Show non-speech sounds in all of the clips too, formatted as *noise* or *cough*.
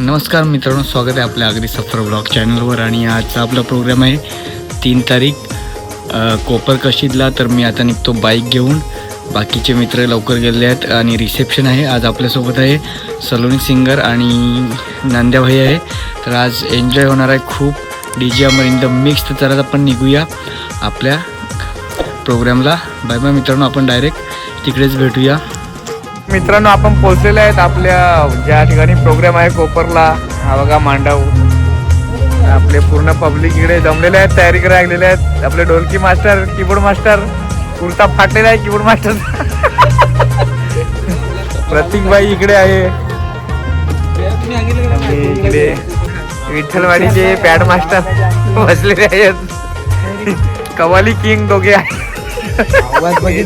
नमस्कार मित्रांनो स्वागत आहे आपल्या अगदी सफर ब्लॉग चॅनलवर आणि आजचा आपला प्रोग्राम आहे तीन तारीख अ, कोपर कशीदला. तर मी आता निघतो बाईक घेऊन. बाकीचे मित्र लवकर गेले आहेत आणि रिसेप्शन आहे. आज आपल्यासोबत आहे सलोनी सिंगर आणि नांद्याभाई आहे. तर आज एन्जॉय होणार आहे खूप. D J Amar in the mix. तर आज आपण निघूया आपल्या प्रोग्रामला. बाय बाय मित्रांनो आपण डायरेक्ट तिकडेच भेटूया. मित्रांनो आपण पोहोचलेले आहेत आपल्या ज्या ठिकाणी प्रोग्राम आहे कोपरला. हा बघा मांडव. आपले पूर्ण पब्लिक इकडे जमलेले आहेत तयारी करायला लागलेले आहेत. आपले ढोलकी मास्टर कीबोर्ड मास्टर कुर्ता फाटलेला आहे कीबोर्ड मास्टर. प्रतीक भाई इकडे आहे. इकडे विठ्ठलवाडीचे पॅड मास्टर बसलेले आहेत. कवाली किंग दोघे आहे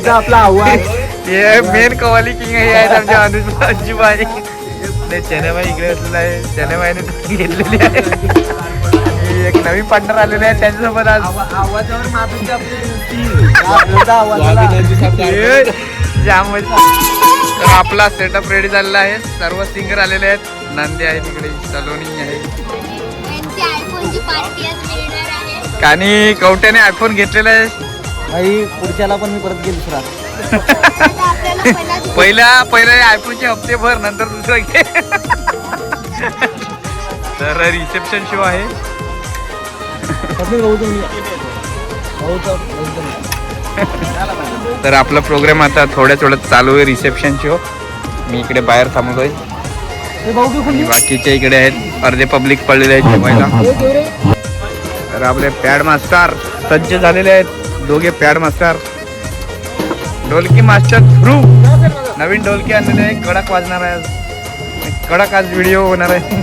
आपला आवाज? हे मेन कवाली किंग हे आहेत आमच्या अनुज अंजुबाई ते चेन्नबाई इकडे असलेला आहे. चेन्नबाईने घेतलेली आहे. आणि एक नवीन पार्टनर आलेले आहे त्यांच्यासोबत आज. आवाजावर *laughs* तर आपला सेटअप रेडी झालेला आहे. सर्व सिंगर आलेले आहेत. नांदे आहे तिकडे सलोनी आहे. त्यांची आयफोनची पार्टी आज मिळणार आहे. आणि कवट्याने आयफोन घेतलेला आहे. भाई पुढच्याला पण मी परत गेलो दुसरा *laughs* पहिला पहिला आयफोनचे हप्ते भर नंतर दुसरं घे. *laughs* तर रिसेप्शन शो आहे. *laughs* तर आपला प्रोग्राम आता थोड्या थोड्यात चालू आहे रिसेप्शन शो. मी इकडे बाहेर थांबलोय आणि बाकीचे इकडे आहेत अर्धे पब्लिक पडलेले आहेत जेवायला. तर आपले पॅड मास्टर सज्ज झालेले आहेत. दोघे पॅड मास्टर ढोलकी मास्टर थ्रू. नवीन ढोलकी आणलेले आहे. कडक वाजणार आहे आज. कडक आज व्हिडिओ होणार आहे.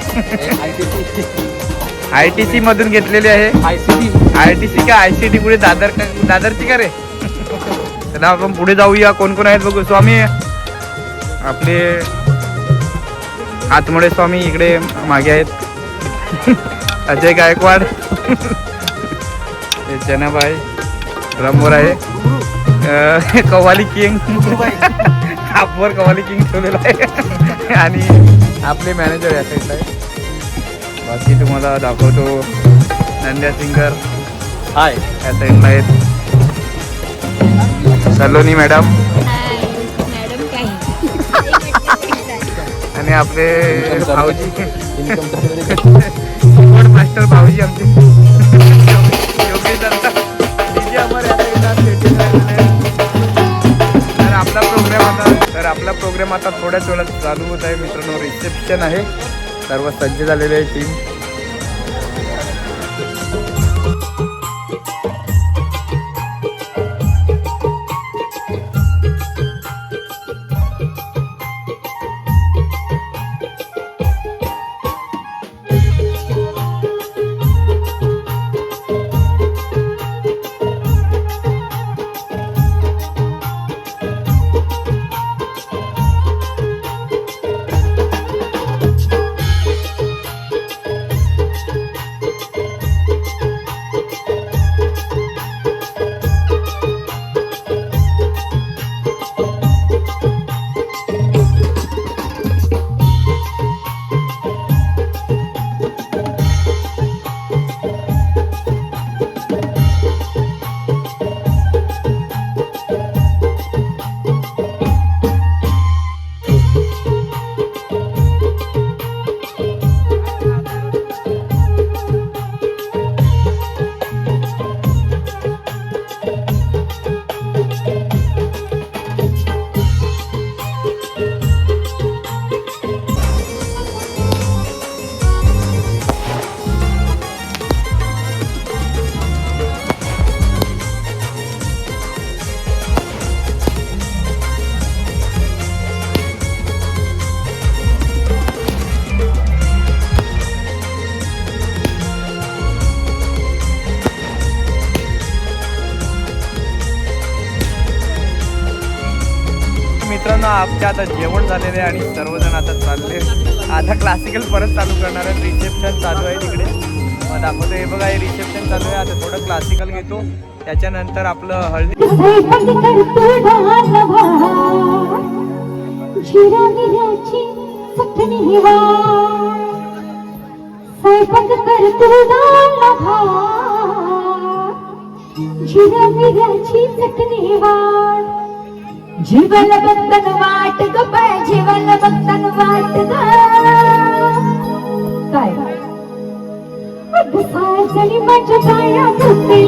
आय टी सी मधून घेतलेली आहे. आय टी सी का आय सी टी पुढे दादर का दादरची का रे? *laughs* तर आपण पुढे जाऊया. कोण कोण आहेत बघू. स्वामी आपले आतमोडे स्वामी इकडे मागे आहेत. *laughs* अजय गायकवाड. *laughs* हे जनाबाई ड्रमवर आहे. अं, *laughs* कव्वाली किंग. *laughs* आपवर कव्वाली किंग ठेवलेला आहे. *laughs* आणि आपले मॅनेजर या साईडला आहे बाकी तुम्हाला दाखवतो नंद्या सिंगर. हाय या साईडला आहेत. सलोनी मॅडम. मॅडम काय आणि आपले भाऊजी. मास्टर भाऊजी आमचे? तर आपला प्रोग्राम आता थोड्याच वेळात चालू होत आहे. मित्रांनो रिसेप्शन आहे. सर्व सज्ज झालेले आहे टीम आमच्या आता जेवण झालेलं आहे आणि सर्वजण आता चालले. आता क्लासिकल परत चालू करणार आहे. रिसेप्शन चालू आहे तिकडे. मग दाखवतो. हे बघा हे रिसेप्शन चालू आहे. आता थोडं क्लासिकल घेतो. त्याच्यानंतर आपलं हळदी शिरागिऱ्याची सखणी वाट तर जीवन बघतन वाट ग पाय जीवन वाट ग. काय? अग साजणी माझ्या पाया फुटली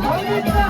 Ay,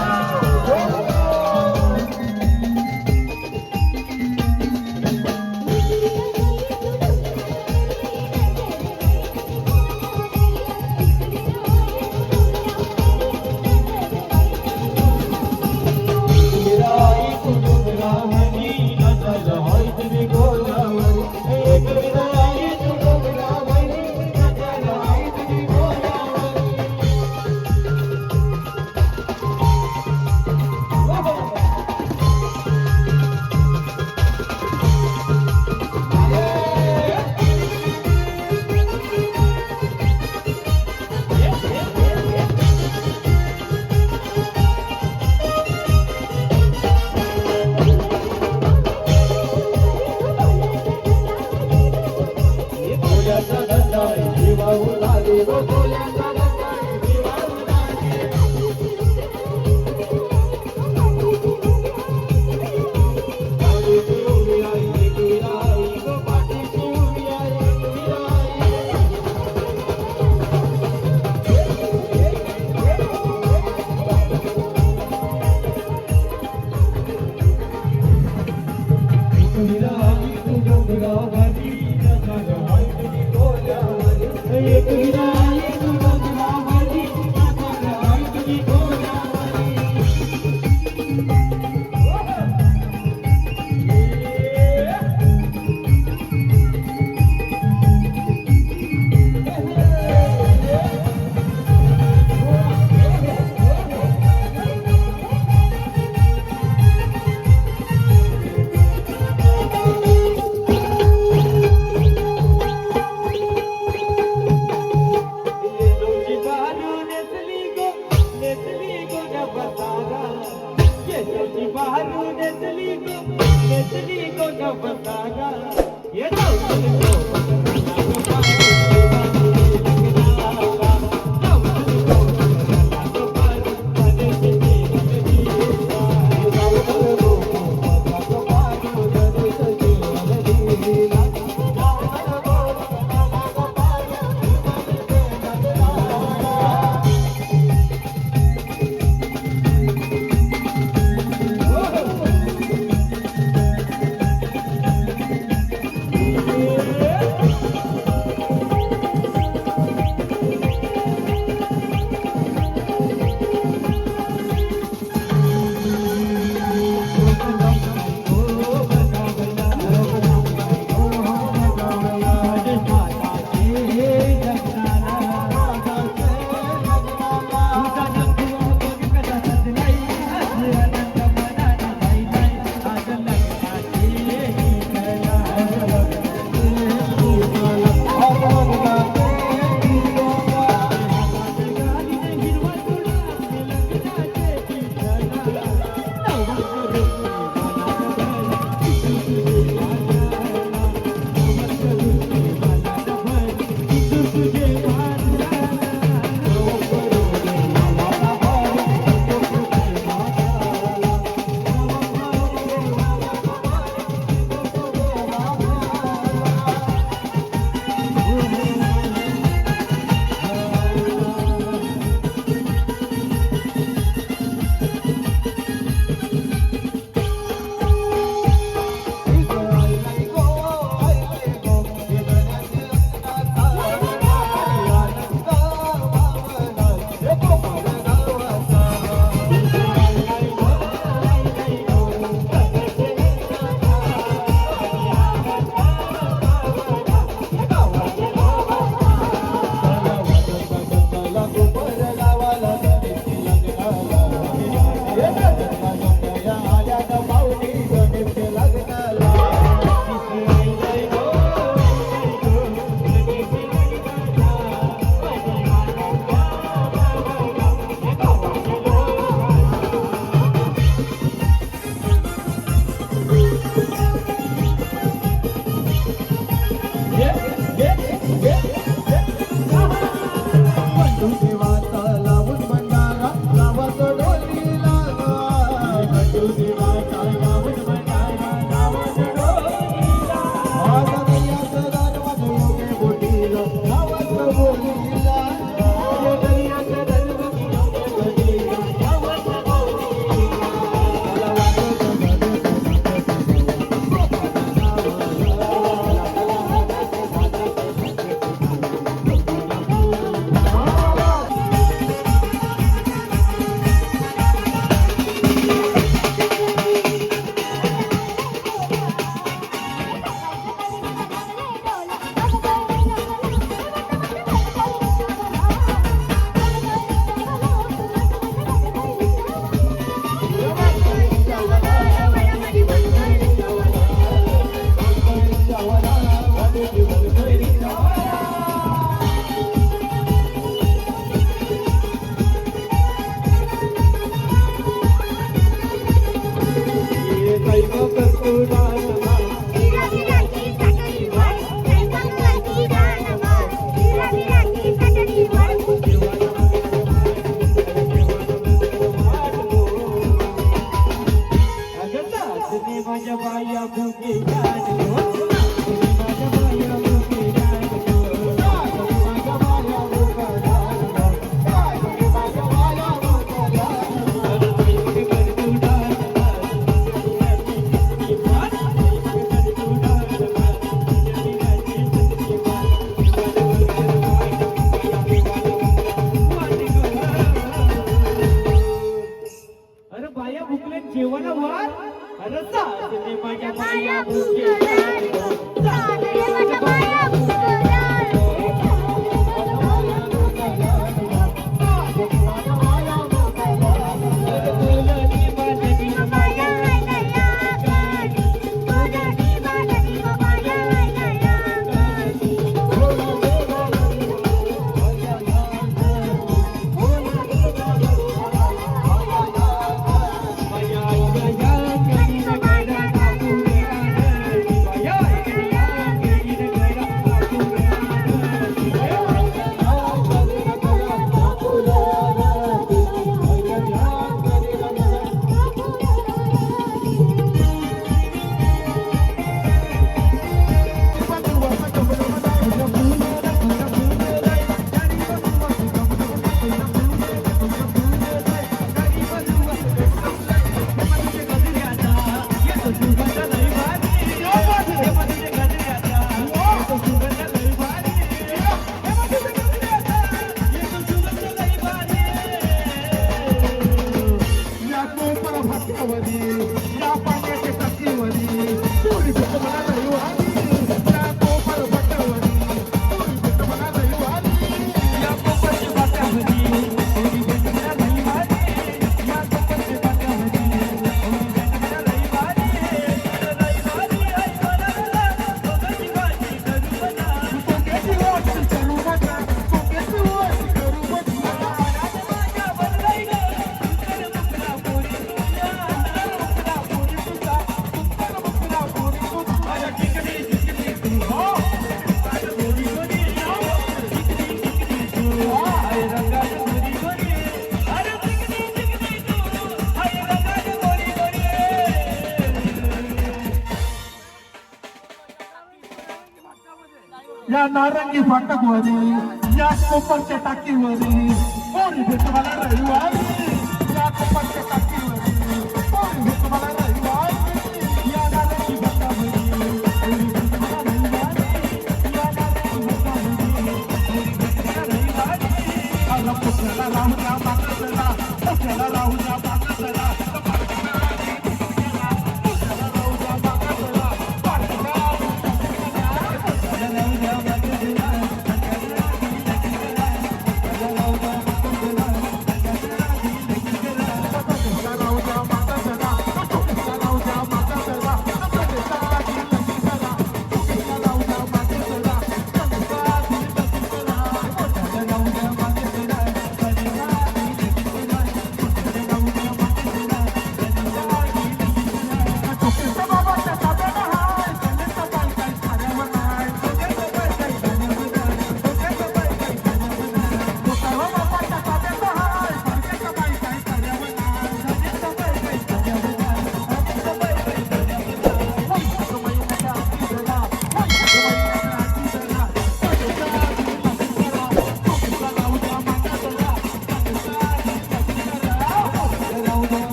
या नारंगी फाटक वरी या कोपरच्या टाकीवरी कोणी भेटवाला रविवारी या कोपरच्या टाकी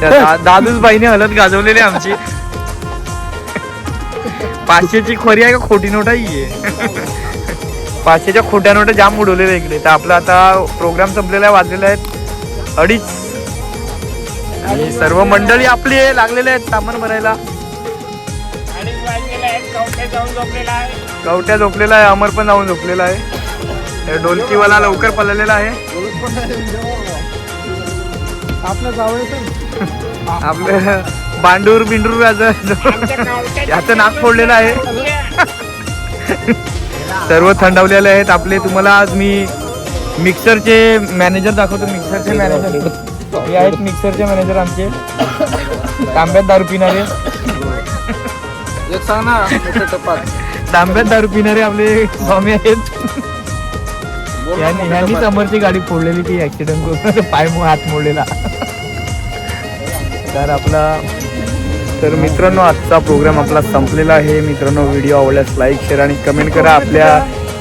त्या दादूच बाईने हलत गाजवलेली आमची. पाचशेची खरी आहे का? खोटी नोट आहे पाचशेच्या खोट्या नोटा जाम उडवलेल्या इकडे. तर आपला आता प्रोग्राम संपलेला आहे वाजलेला आहेत अडीच. आणि सर्व मंडळी आपली आहे, लागलेले आहेत सामान भरायला. कवट्या झोपलेला आहे अमर पण जाऊन झोपलेला आहे. डोलकीवाला लवकर पळलेला आहे. आपलं जावं आपलं बांडूर बिंडूर याचं नाक फोडलेलं आहे. सर्व थंडावलेले आहेत आपले. तुम्हाला आज मी मिक्सरचे मॅनेजर दाखवतो. मिक्सरचे मॅनेजर. हे आहेत मिक्सरचे मॅनेजर आमचे. तांब्यात दारू पिणारे. तांब्यात दारू पिणारे आपले स्वामी आहेत. यांनी यांनीच अमरची गाडी फोडलेली ती ऍक्सिडेंट करून. पाय मो- हात मोडलेला. तर आपला तर मित्रांनो आजचा प्रोग्राम आपला संपलेला आहे. मित्रांनो व्हिडिओ आवडल्यास लाईक शेअर आणि कमेंट करा. आपल्या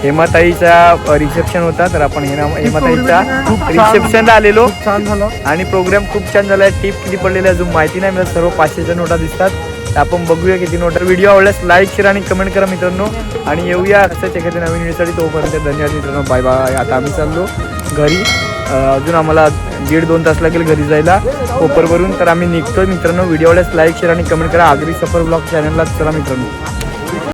हेमाताईचा रिसेप्शन होता तर आपण हेमाताईचा रिसेप्शनला आलेलो. छान झालं. आणि प्रोग्राम खूप छान झाला. आहे टिप किती पडलेल्या अजून माहिती नाही. मिळत सर्व पाचशेच्या नोटा दिसतात. तर आपण बघूया किती नोटा. व्हिडिओ आवडल्यास लाईक शेअर आणि कमेंट करा मित्रांनो. आणि येऊया असंच एखाद्या नवीन व्हिडिओसाठी तोपर्यंत धन्यवाद मित्रांनो. बाय बाय आता आम्ही चाललो घरी. अजून आम्हाला दीड दोन तास लागेल घरी जायला. कोपरवरून तर आम्ही निघतोय मित्रांनो. व्हिडिओ लाईक शेअर आणि कमेंट करा. आगरी सफर ब्लॉग चॅनलला चला मित्रांनो.